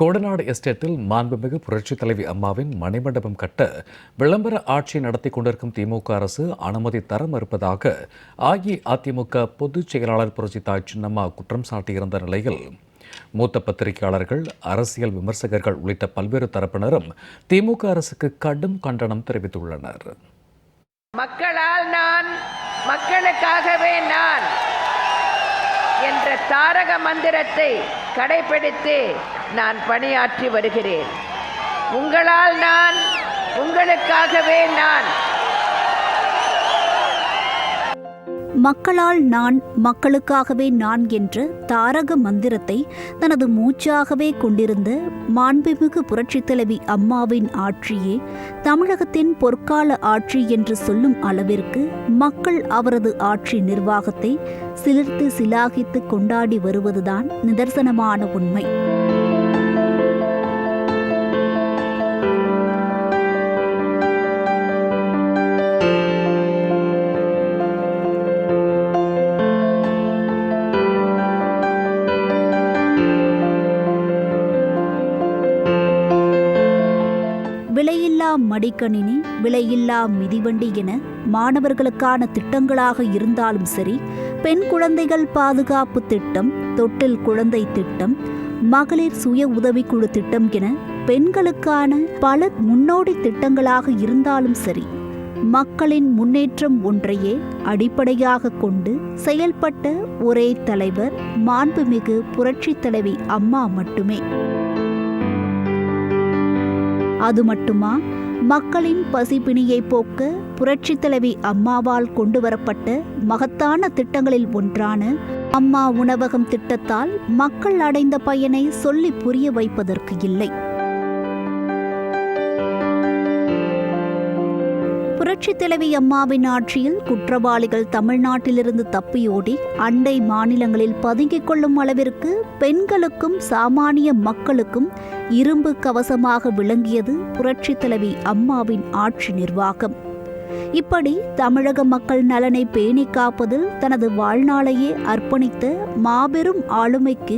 கோடநாடு எஸ்டேட்டில் மாண்புமிகு புரட்சித் தலைவி அம்மாவின் மணிமண்டபம் கட்ட விளம்பர ஆட்சி நடத்தி கொண்டிருக்கும் திமுக அரசு அனுமதி தர மறுப்பதாக அஇஅதிமுக பொதுச் செயலாளர் புரட்சி தாய் சின்னம்மா குற்றம் சாட்டியிருந்த நிலையில் மூத்த பத்திரிகையாளர்கள் அரசியல் விமர்சகர்கள் உள்ளிட்ட பல்வேறு தரப்பினரும் திமுக அரசுக்கு கடும் கண்டனம் தெரிவித்துள்ளனர். மக்களால் நான் மக்களுக்காகவே நான் என்ற தாரக மந்திரத்தை கடைபிடித்து நான் பணியாற்றி வருகிறேன். உங்களால் நான் உங்களுக்காகவே நான். மக்களால் நான் மக்களுக்காகவே நான் என்ற தாரக மந்திரத்தை தனது மூச்சாகவே கொண்டிருந்த மாண்புமிகு புரட்சித் தலைவி அம்மாவின் ஆட்சியே தமிழகத்தின் பொற்கால ஆட்சி என்று சொல்லும் அளவிற்கு மக்கள் அவரது ஆட்சி நிர்வாகத்தை சிலிர்த்து சிலாகித்து கொண்டாடி வருவதுதான் நிதர்சனமான உண்மை. மடிக்கணினி விலையில்லா மிதிவண்டி என மாணவர்களுக்கான திட்டங்களாக இருந்தாலும் சரி பெண் குழந்தைகள் பாதுகாப்பு திட்டம் தொட்டில் குழந்தை திட்டம் மகளிர் சுய உதவிக்குழு திட்டம் என பெண்களுக்கான பல முன்னோடி திட்டங்களாக இருந்தாலும் சரி மக்களின் முன்னேற்றம் ஒன்றையே அடிப்படையாக கொண்டு செயல்பட்ட ஒரே தலைவர் மாண்புமிகு புரட்சித் தலைவி அம்மா மட்டுமே. அது மட்டுமா? மக்களின் பசிப்பிணியை போக்க புரட்சித் தலைவி அம்மாவால் கொண்டு வரப்பட்ட மகத்தான திட்டங்களில் ஒன்றான அம்மா உணவகம் திட்டத்தால் மக்கள் அடைந்த பயனை சொல்லி புரிய வைப்பதற்கு இல்லை. புரட்சி தலைவி அம்மாவின் ஆட்சியில் குற்றவாளிகள் தமிழ்நாட்டிலிருந்து தப்பியோடி அண்டை மாநிலங்களில் பதுங்கிக் கொள்ளும் அளவிற்கு பெண்களுக்கும் சாமானிய மக்களுக்கும் இரும்பு கவசமாக விளங்கியது புரட்சி தலைவி அம்மாவின் ஆட்சி நிர்வாகம். இப்படி தமிழக மக்கள் நலனை பேணி காப்பதில் தனது வாழ்நாளையே அர்ப்பணித்த மாபெரும் ஆளுமைக்கு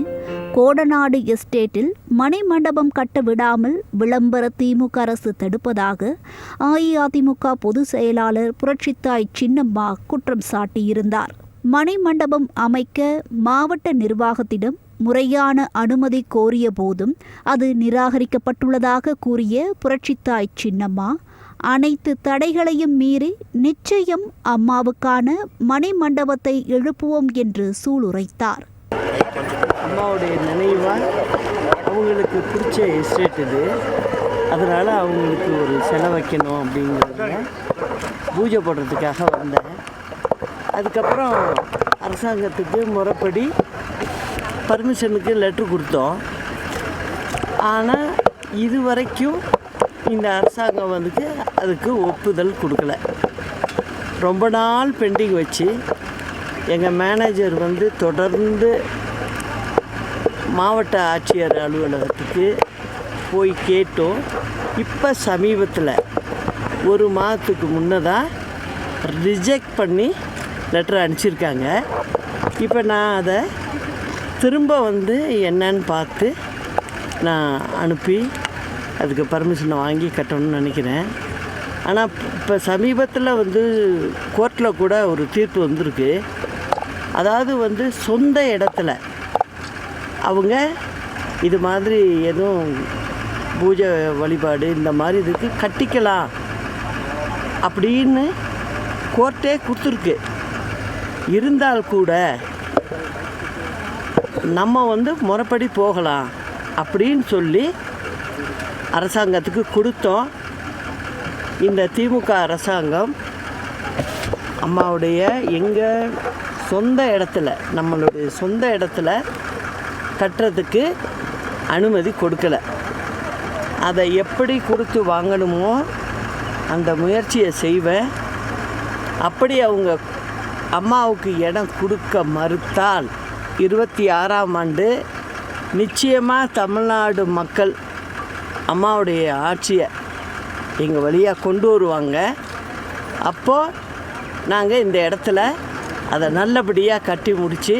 கோடநாடு எஸ்டேட்டில் மணிமண்டபம் கட்ட விடாமல் விளம்பர திமுக அரசு தடுப்பதாக அஇஅதிமுக பொதுச் செயலாளர் புரட்சித்தாய் சின்னம்மா குற்றம் சாட்டியிருந்தார். மணிமண்டபம் அமைக்க மாவட்ட நிர்வாகத்திடம் முறையான அனுமதி கோரிய போதும் அது நிராகரிக்கப்பட்டுள்ளதாக கூறிய புரட்சித்தாய் சின்னம்மா அனைத்து தடைகளையும் மீறி நிச்சயம் அம்மாவுக்கான மணிமண்டபத்தை எழுப்புவோம் என்று சூளுரைத்தார். அம்மாவுடைய நினைவாக அவங்களுக்கு பிடிச்ச எஸ்டேட் இது. அதனால் அவங்களுக்கு ஒரு செலவு வைக்கணும் அப்படிங்கிறதுல பூஜை போடுறதுக்காக வந்தேன். அதுக்கப்புறம் அரசாங்கத்துக்கு முறைப்படி பர்மிஷனுக்கு லெட்ரு கொடுத்தோம். ஆனால் இது வரைக்கும் இந்த அரசாங்கம் வந்துட்டு அதுக்கு ஒப்புதல் கொடுக்கல. ரொம்ப நாள் பெண்டிங் வச்சு எங்கள் மேனேஜர் வந்து தொடர்ந்து மாவட்ட ஆட்சியர் அலுவலகத்துக்கு போய் கேட்டோம். இப்போ சமீபத்தில் ஒரு மாதத்துக்கு முன்னதாக ரிஜெக்ட் பண்ணி லெட்டர் அனுப்பிச்சிருக்காங்க. இப்போ நான் அதை திரும்ப வந்து என்னன்னு பார்த்து நான் அனுப்பி அதுக்கு பர்மிஷனை வாங்கி கட்டணும்னு நினைக்கிறேன். ஆனால் இப்போ சமீபத்தில் வந்து கோர்ட்டில் கூட ஒரு தீர்ப்பு வந்திருக்கு. அதாவது வந்து சொந்த இடத்துல அவங்க இது மாதிரி எதுவும் பூஜை வழிபாடு இந்த மாதிரி இதுக்கு கட்டிக்கலாம் அப்படின்னு கோர்ட்டே கொடுத்துருக்கு. இருந்தால் கூட நம்ம வந்து முறைப்படி போகலாம் அப்படின்னு சொல்லி அரசாங்கத்துக்கு கொடுத்தோம். இந்த திமுக அரசாங்கம் அம்மாவுடைய எங்கள் சொந்த இடத்துல நம்மளுடைய சொந்த இடத்துல கட்டுறதுக்கு அனுமதி கொடுக்கல. அதை எப்படி கொடுத்து வாங்கணுமோ அந்த முயற்சியை செய்வேன். அப்படி அவங்க அம்மாவுக்கு இடம் கொடுக்க மறுத்தால் இருபத்தி ஆறாம் ஆண்டு நிச்சயமாக தமிழ்நாடு மக்கள் அம்மாவுடைய ஆட்சியை எங்கள் வழியாக கொண்டு வருவாங்க. அப்போது நாங்கள் இந்த இடத்துல அதை நல்லபடியாக கட்டி முடித்து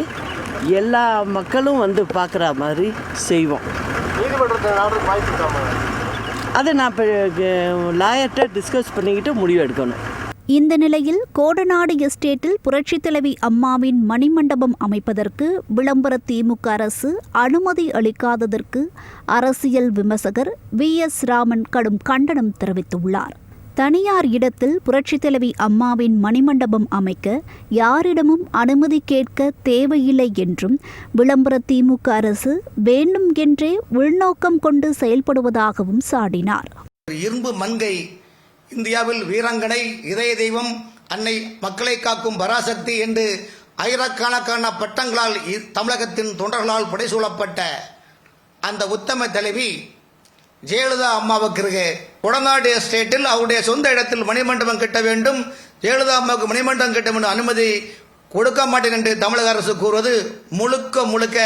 எல்லா மக்களும் வந்து பார்க்குற மாதிரி செய்வோம். அதை நான் இப்போ லாயர்கிட்ட டிஸ்கஸ் பண்ணிக்கிட்டு முடிவு எடுக்கணும். இந்த நிலையில் கோடநாடு எஸ்டேட்டில் புரட்சித் தலைவி அம்மாவின் மணிமண்டபம் அமைப்பதற்கு விளம்பர திமுக அரசு அனுமதி அளிக்காததற்கு அரசியல் விமர்சகர் வி. எஸ். ராமன் கடும் கண்டனம் தெரிவித்துள்ளார். தனியார் இடத்தில் புரட்சித் தலைவி அம்மாவின் மணிமண்டபம் அமைக்க யாரிடமும் அனுமதி கேட்க தேவையில்லை என்றும் விளம்பர திமுக அரசு வேண்டும் என்றே உள்நோக்கம் கொண்டு செயல்படுவதாகவும் சாடினார். இரும்பு மங்கை இந்தியாவில் வீராங்கனை இதய தெய்வம் அன்னை மக்களை காக்கும் பராசக்தி என்று ஆயிரக்கணக்கான பட்டங்களால் இ- தமிழகத்தின் தொண்டர்களால் புடைசூழப்பட்ட அந்த உத்தம தலைவி ஜெயலலிதா அம்மாவுக்கு இருக்கு கொடநாடு எஸ்டேட்டில் அவருடைய சொந்த இடத்தில் மணிமண்டபம் கட்ட வேண்டும். ஜெயலலிதா அம்மாவுக்கு மணிமண்டபம் கட்ட வேண்டும் அனுமதி கொடுக்க மாட்டேன் என்று தமிழக அரசு கூறுவது முழுக்க முழுக்க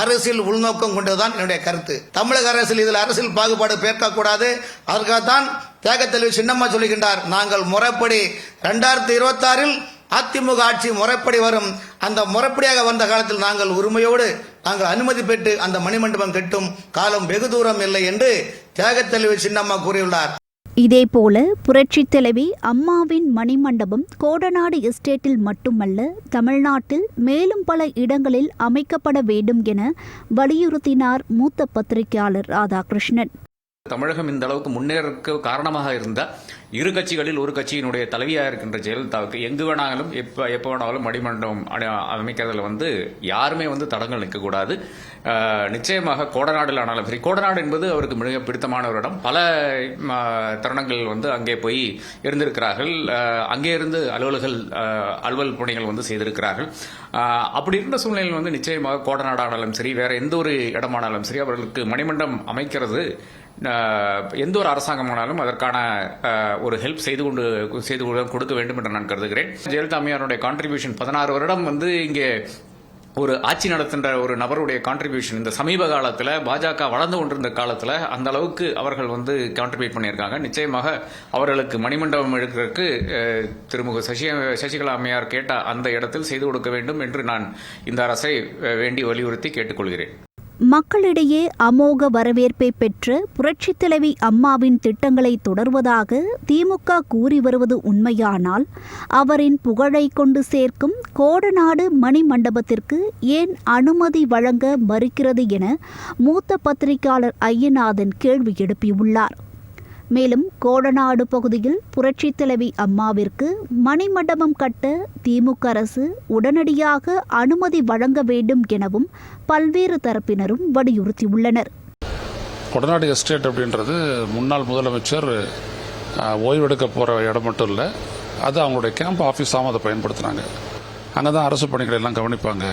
அரசியல் உள்நோக்கம் கொண்டதுதான் என்னுடைய கருத்து. தமிழக அரசில் இதில் அரசியல் பாகுபாடு பேர்க்கக்கூடாது. அதற்காகத்தான் தியாகத்தலைவி சின்னம்மா சொல்லுகின்றார் நாங்கள் முறைப்படி ரெண்டாயிரத்தி இருபத்தாறில் அதிமுக ஆட்சி முறைப்படி வரும். அந்த முறைப்படியாக வந்த காலத்தில் நாங்கள் உரிமையோடு நாங்கள் அனுமதி பெற்று அந்த மணிமண்டபம் கட்டும். காலம் வெகு தூரம் இல்லை என்று தியாகத்தலைவி சின்னம்மா கூறியுள்ளார். இதேபோல புரட்சித் தலைவி அம்மாவின் மணிமண்டபம் கோடநாடு எஸ்டேட்டில் மட்டுமல்ல தமிழ்நாட்டில் மேலும் பல இடங்களில் அமைக்கப்பட வேண்டும் என வலியுறுத்தினார் மூத்த பத்திரிகையாளர் ராதாகிருஷ்ணன். தமிழகம் இந்த அளவுக்கு முன்னேறக்கு காரணமாக இருந்த இரு கட்சிகளில் ஒரு கட்சியினுடைய தலைவியாக இருக்கின்ற ஜெயலலிதாவுக்கு எங்கு வேணாலும் எப்போ எப்போ வேணாலும் மணிமண்டபம் அணி- அமைக்கிறதுல வந்து யாருமே வந்து தடங்கள் நிற்கக்கூடாது நிச்சயமாக கோடநாடில் ஆனாலும் சரி கோடநாடு என்பது அவருக்கு மிக பிடித்தமான ஒரு இடம். பல ம, தருணங்கள் வந்து அங்கே போய் இருந்திருக்கிறார்கள். அங்கே இருந்து அலுவல்கள் அலுவல் பணிகள் வந்து செய்திருக்கிறார்கள். அப்படி இருந்த சூழ்நிலையில் வந்து நிச்சயமாக கோடநாடானாலும் சரி வேற எந்த ஒரு இடமானாலும் சரி அவர்களுக்கு மணிமண்டம் அமைக்கிறது எந்த ஒரு அரசாங்கமானாலும் அதற்கான ஒரு ஹெல்ப் செய்து கொண்டு செய்து கொடுக்க வேண்டும் என்று நான் கருதுகிறேன். ஜெயலலிதா அம்மையாருடைய கான்ட்ரிபியூஷன் பதினாறு வருடம் வந்து இங்கே ஒரு ஆட்சி நடத்துகின்ற ஒரு நபருடைய கான்ட்ரிபியூஷன் இந்த சமீப காலத்தில் பாஜக வளர்ந்து கொண்டிருந்த காலத்தில் அந்த அளவுக்கு அவர்கள் வந்து கான்ட்ரிபியூட் பண்ணியிருக்காங்க. நிச்சயமாக அவர்களுக்கு மணிமண்டபம் எடுக்கிறதுக்கு திருமுக சசி சசிகலா அம்மையார் கேட்ட அந்த இடத்தில் செய்து கொடுக்க வேண்டும் என்று நான் இந்த அரசை வேண்டி வலியுறுத்தி கேட்டுக்கொள்கிறேன். மக்களிடையே அமோக வரவேற்பை பெற்ற புரட்சித் தலைவி அம்மாவின் திட்டங்களை தொடர்வதாக திமுக கூறி வருவது உண்மையானால் அவரின் புகழை கொண்டு சேர்க்கும் கோடநாடு மணி மண்டபத்திற்கு ஏன் அனுமதி வழங்க மறுக்கிறது என மூத்த பத்திரிகையாளர் ஐயநாதன் கேள்வி எழுப்பியுள்ளார். மேலும் கோடநாடு பகுதியில் புரட்சித் தலைவி அம்மாவிற்கு மணிமண்டபம் கட்ட திமுக அரசு உடனடியாக அனுமதி வழங்க வேண்டும் எனவும் பல்வேறு தரப்பினரும் வலியுறுத்தியுள்ளனர். கொடநாடு எஸ்டேட் அப்படின்றது முன்னாள் முதலமைச்சர் ஓய்வெடுக்க போகிற இடம் மட்டும் இல்லை அது அவங்களுடைய கேம்ப் ஆஃபீஸாகவும் அதை பயன்படுத்துகிறாங்க அங்கே தான் அரசு பணிகளை எல்லாம் கவனிப்பாங்க.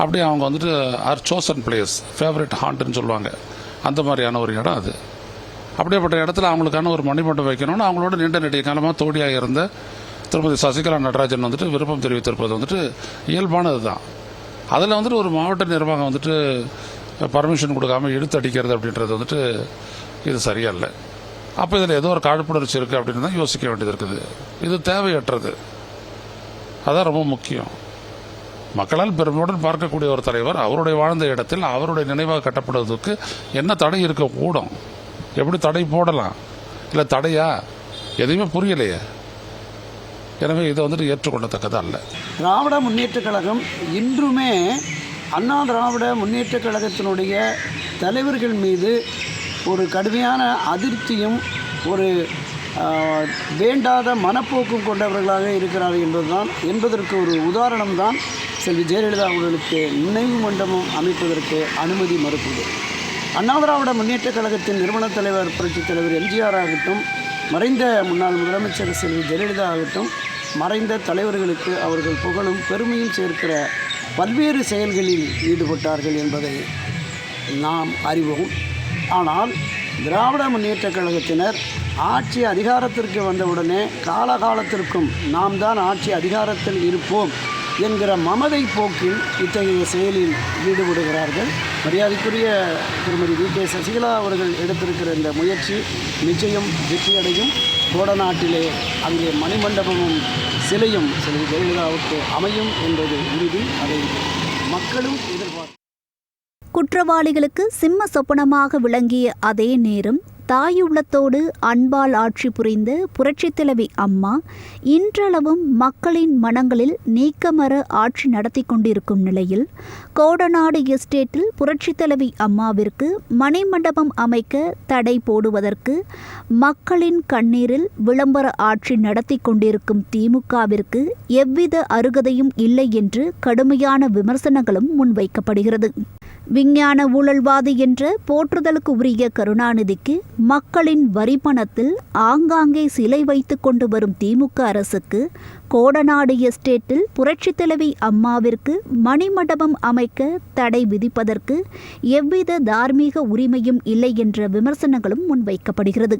அப்படியே அவங்க வந்துட்டு ஆர் சோசன் பிளேஸ் ஃபேவரட் ஹாண்ட்னு சொல்லுவாங்க. அந்த மாதிரியான ஒரு இடம் அது. அப்படியேப்பட்ட இடத்துல அவங்களுக்கான ஒரு மணிமண்டபம் வைக்கணும்னு அவங்களோட நீண்ட நெடிய காலமாக தோடியாக இருந்த திருமதி சசிகலா நடராஜன் வந்துட்டு விருப்பம் தெரிவித்திருப்பது வந்துட்டு இயல்பானது தான் அதில் வந்துட்டு ஒரு மாவட்ட நிர்வாகம் வந்துட்டு பர்மிஷன் கொடுக்காம இழுத்து அடிக்கிறது அப்படின்றது வந்துட்டு இது சரியல்ல. அப்போ இதில் ஏதோ ஒரு காழ்ப்புணர்ச்சி இருக்குது அப்படின்னு தான் யோசிக்க வேண்டியது இருக்குது. இது தேவையற்றது. அதான் ரொம்ப முக்கியம். மக்களால் பெருமையுடன் பார்க்கக்கூடிய ஒரு தலைவர் அவருடைய வாழ்ந்த இடத்தில் அவருடைய நினைவாக கட்டப்படுவதற்கு என்ன தடை இருக்கக்கூடும்? எப்படி தடை போடலாம்? இல்லை தடையா? எதுவுமே புரியலையே. எனவே இதை வந்துட்டு ஏற்றுக்கொள்ளத்தக்கதா அல்ல. திராவிட முன்னேற்றக் கழகம் இன்றுமே அண்ணா திராவிட முன்னேற்றக் கழகத்தினுடைய தலைவர்கள் மீது ஒரு கடுமையான அதிருப்தியும் ஒரு வேண்டாத மனப்போக்கும் கொண்டவர்களாக இருக்கிறார்கள் என்பதுதான் என்பதற்கு ஒரு உதாரணம் தான் செல்வி ஜெயலலிதா அவர்களுக்கு நினைவு மண்டபம் அமைப்பதற்கு அனுமதி மறுப்பது அண்ணா திராவிட முன்னேற்றக் கழகத்தின் நிறுவனத் தலைவர் புரட்சித் தலைவர் எம்ஜிஆர் ஆகட்டும் மறைந்த முன்னாள் முதலமைச்சர் செல்வி ஜெயலலிதா ஆகட்டும் மறைந்த தலைவர்களுக்கு அவர்கள் புகழும் பெருமையும் சேர்க்கிற பல்வேறு செயல்களில் ஈடுபட்டார்கள் என்பதை நாம் அறிவோம். ஆனால் திராவிட முன்னேற்றக் கழகத்தினர் ஆட்சி அதிகாரத்திற்கு வந்தவுடனே காலகாலத்திற்கும் நாம் தான் ஆட்சி அதிகாரத்தில் இருப்போம் என்கிற மமதை போக்கில் இத்தகைய செயலில் ஈடுபடுகிறார்கள். மரியாதைக்குரிய திருமதி வி. கே. சசிகலா அவர்கள் எடுத்திருக்கிற இந்த முயற்சி நிச்சயம் வெற்றியடையும். கோடநாட்டிலே அங்கே மணிமண்டபமும் சிலையும் செல்வி ஜெயலலிதாவுக்கு அமையும் என்பது உறுதி. அதை மக்களும் எதிர்பார்க்க குற்றவாளிகளுக்கு சிம்ம சொப்பனமாக விளங்கிய அதே நேரம் தாயுள்ளத்தோடு அன்பால் ஆட்சி புரிந்த புரட்சித்தலைவி அம்மா இன்றளவும் மக்களின் மனங்களில் நீக்கமர ஆட்சி நடத்தி கொண்டிருக்கும் நிலையில் கோடநாடு எஸ்டேட்டில் புரட்சித்தலைவி அம்மாவிற்கு மணிமண்டபம் அமைக்க தடை போடுவதற்கு மக்களின் கண்ணீரில் விளம்பர ஆட்சி நடத்தி கொண்டிருக்கும் திமுகவிற்கு எவ்வித அருகதையும் இல்லை என்று கடுமையான விமர்சனங்களும் முன்வைக்கப்படுகிறது. விஞ்ஞான ஊழல்வாதி என்ற போற்றுதலுக்கு உரிய கருணாநிதிக்கு மக்களின் வரிப்பணத்தில் ஆங்காங்கே சிலை வைத்து கொண்டு வரும் திமுக அரசுக்கு கோடநாடு எஸ்டேட்டில் புரட்சித் தலைவி அம்மாவிற்கு மணிமண்டபம் அமைக்க தடை விதிப்பதற்கு எவ்வித தார்மீக உரிமையும் இல்லை என்ற விமர்சனங்களும் முன்வைக்கப்படுகிறது.